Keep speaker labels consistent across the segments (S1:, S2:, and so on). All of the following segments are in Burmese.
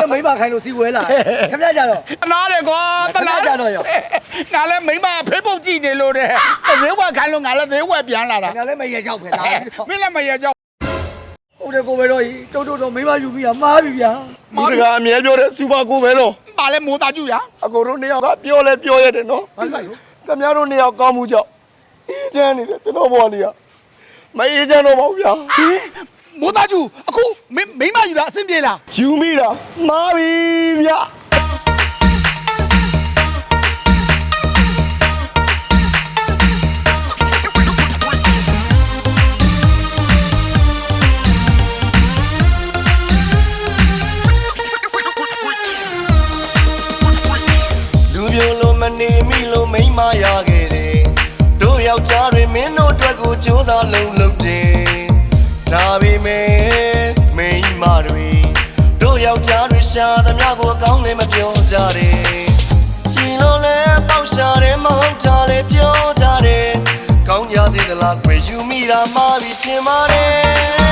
S1: လည်းမိမခိုင်းလို့စီဝဲလာခင်ဗျားကြတော့
S2: အနာတယ်ကွာတလား
S1: ခဏကြာတော့ရော
S2: ငါလည်းမိမဖေးပုတ်ကြည့်နေလို့တဲ့သေးဝက်ခိုင်းလို့ငါလည်းသေးဝက်ပြန်လာတာ
S1: ခင်ဗျားလည်းမရရောက်ဖယ်လာ
S2: မင်းလည်းမရကြောက်
S1: ဟုတ်တယ်ကိုပဲတော့တုတ်တုတ်တော့မိမယူပြီးတာမှားပြီဗျာ
S3: လူတကာအမြဲပြောတဲ့စူပါကိုပဲတော့
S2: ပါလဲမိုးသားကျူရ
S3: အကိုတို့နှစ်ယောက်ကပြောလဲပြောရတယ်နော်
S1: ဟုတ်ပါဘူး
S3: ခင်ဗျားတို့နှစ်ယောက်ကောင်းမှုကြောင့်အေးချမ်းနေတယ်ကျွန်တော်ဘွားလေးကမအေးချမ်းတော့ပါဘူးဗျာ
S2: ဟင် မိုးသားကျူအခုမင်းမိမယူတာအဆင်ပြေလား
S3: ယူမိတာမားပြီဗျာလူမျိုးလိုမနေမိလို့မိမရခဲ့တယ်တို့ယောက်ျားတွေမင်းတို့အတွက်ကိုစူးစမ်းလုံးလုံးတယ်ဒါပေ ရှာသမျှကိုအကောင်းလည်းမပြောကြတယ်စီလုံးလဲပေါက်ရှာတယ်မဟုတ်တာလေပြောကြတယ်ကောင်းကြသေးသလားခွေယူမိတာမှားပြီးထင်ပါတယ်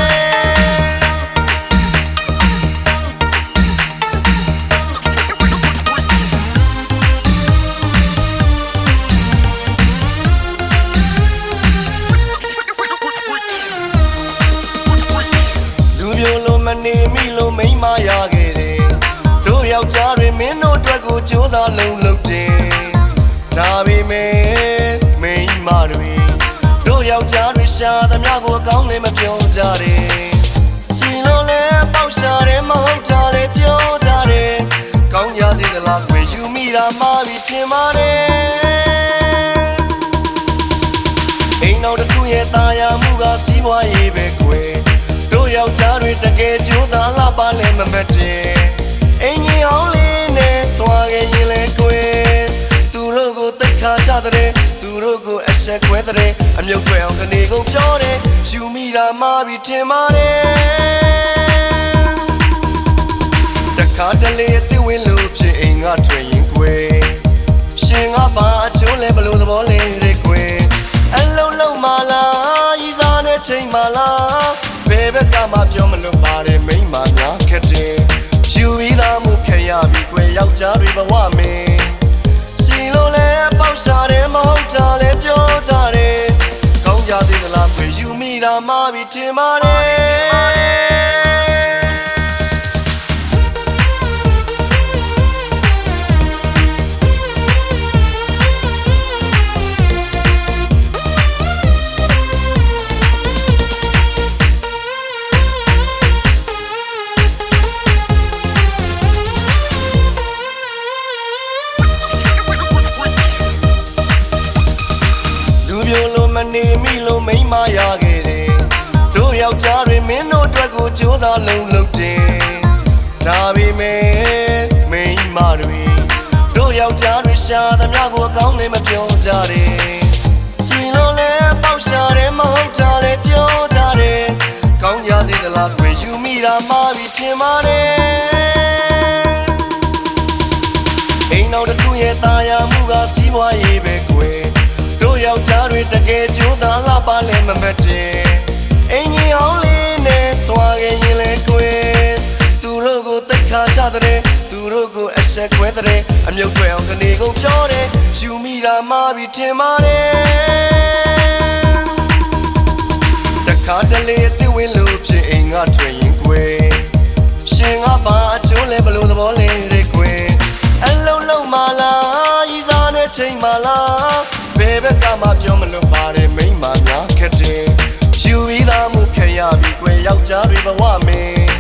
S3: လူမျိုးလိုမနေမိလို့မိမရခဲ့တ ယ်တို့ယောက်ျားတွေမင်းတို့အတွက်ကိုစူးစမ်းလုံးလုံးတယ်ဒါပေမဲ့မိမတွေတို့ယောက်ျားတွေရှာသမျှကိုအကောင်းလည်းမပြောကြတယ်စီလုံးလဲပေါက်ရှာတယ်မဟုတ်တာလေပြောကြတယ်ကောင်းကြသေးသလားခွေယူမိတာမှားပြီးထင်ပါတယ်အိမ်တော်တစ်ခုရဲ့ตาရမှုကစီးပွားရေးပဲကွယ်တို့ယောက်ျားတွေတကယ်ကြိုးစားလာပါလဲမမတ်တ သူတို့ကိုအဆက်ခွဲတဲ့အမြုပ်ခွဲအောင်ကနေကုန်ပြောတယ်ယူမိတာမှားပြီးထင်ပါတယ်တခါတလေအစ်ဝင်လို့ဖြစ်အိမ်ကထွင်ရင်ကွယ်ရှင်ကပါအချိုးလဲဘလို့သဘောလဲတဲ့ကွယ်အလုံးလုံးမလားရီစားတဲ့ချိန်မလားဘယ်ဘက်ကမှပြောမလို့ပါတယ်မိန်းမများခက်တယ်ယူပြီးသားမှုဖျက်ရပြီကွယ်ယောက်ျားတွေဘဝမင်းစီလိုလဲပေါက် ရှာတယ်မဟုတ်တာလဲပြောကြတယ်ကောင်းကြသေးသလားကွယ်ယူမိတာမှပြီးထင်ပါတယ် တို့ယောက်ျားတွေမင်းတို့အတွက်ကိုစူးစမ်းလုံးလုံးတယ်ဒါပေမဲ့မိမတွေတို့ယောက်ျားတွေရှာသမျှကိုအကောင်းလည်းမပြောကြတယ်စီလုံးလဲပေါက်ရှာတယ်မဟုတ်တာလေပြောကြတယ်ကောင်းကြသေးသလားခွေယူမိတာမှားပြီးထင်ပါတယ်အိမ်တော်တစ်ခုရဲ့ตาရမှုကစီးပွားရေးပဲကွယ်တို့ယောက်ျားတွေတကယ်ကြိုးစားလာပါလဲမမတ်တယ် အင်းကြီးအောင်လေးနဲ့သွားခဲ့ရင်လဲကွယ်သူတို့ကိုတိတ်ခါကြတဲ့သူတို့ကိုအဆက်ခွဲတဲ့အမြုပ်ခွဲအောင်ကနေကုန်ပြောတယ်ယူမိတာမှားပြီးထင်ပါတယ်တခါတလေအစ်ဝင်လို့ဖြစ်အိမ်ကထွင်ရင်ကွယ်ရှင်ကပါအချိုးလဲဘလို့သဘောလဲတဲ့ကွယ်အလုံးလုံးမလားရီစားတဲ့ချိန်မလားဘယ်ဘက်ကမှပြောမလို့ပါတယ်မိန်းမများခက်တယ် ယူပြီးသားမှုဖျက်ရပြီကွယ်ယောက်ျားတွေဘဝမင်း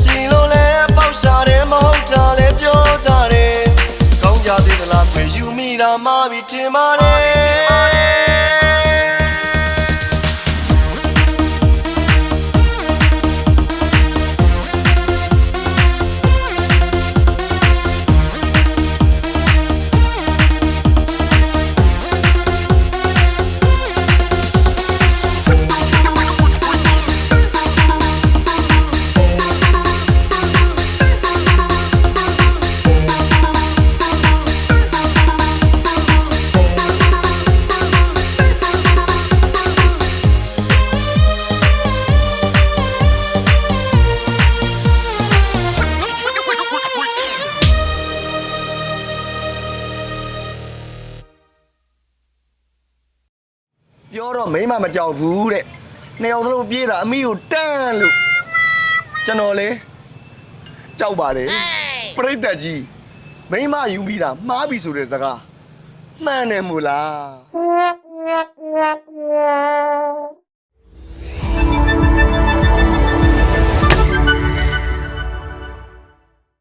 S3: စီလိုလဲပေါက်ရှာတယ်မဟုတ်တာလဲပြောကြတယ်ကောင်းကြသေးသလားကွယ်ယူမိတာမှားပြီးထင်ပါတယ် မိန်းမမကြောက်ဘူးတဲ့နှစ်ယောက်သလုံးပြေးတာအမိကိုတန်းလို့ကျွန်တော်လေကြောက်ပါတယ်ပြိတ္တကြီးမိန်းမယူပြီးတာမှားပြီဆိုတဲ့စကားမှန်တယ်မို့လား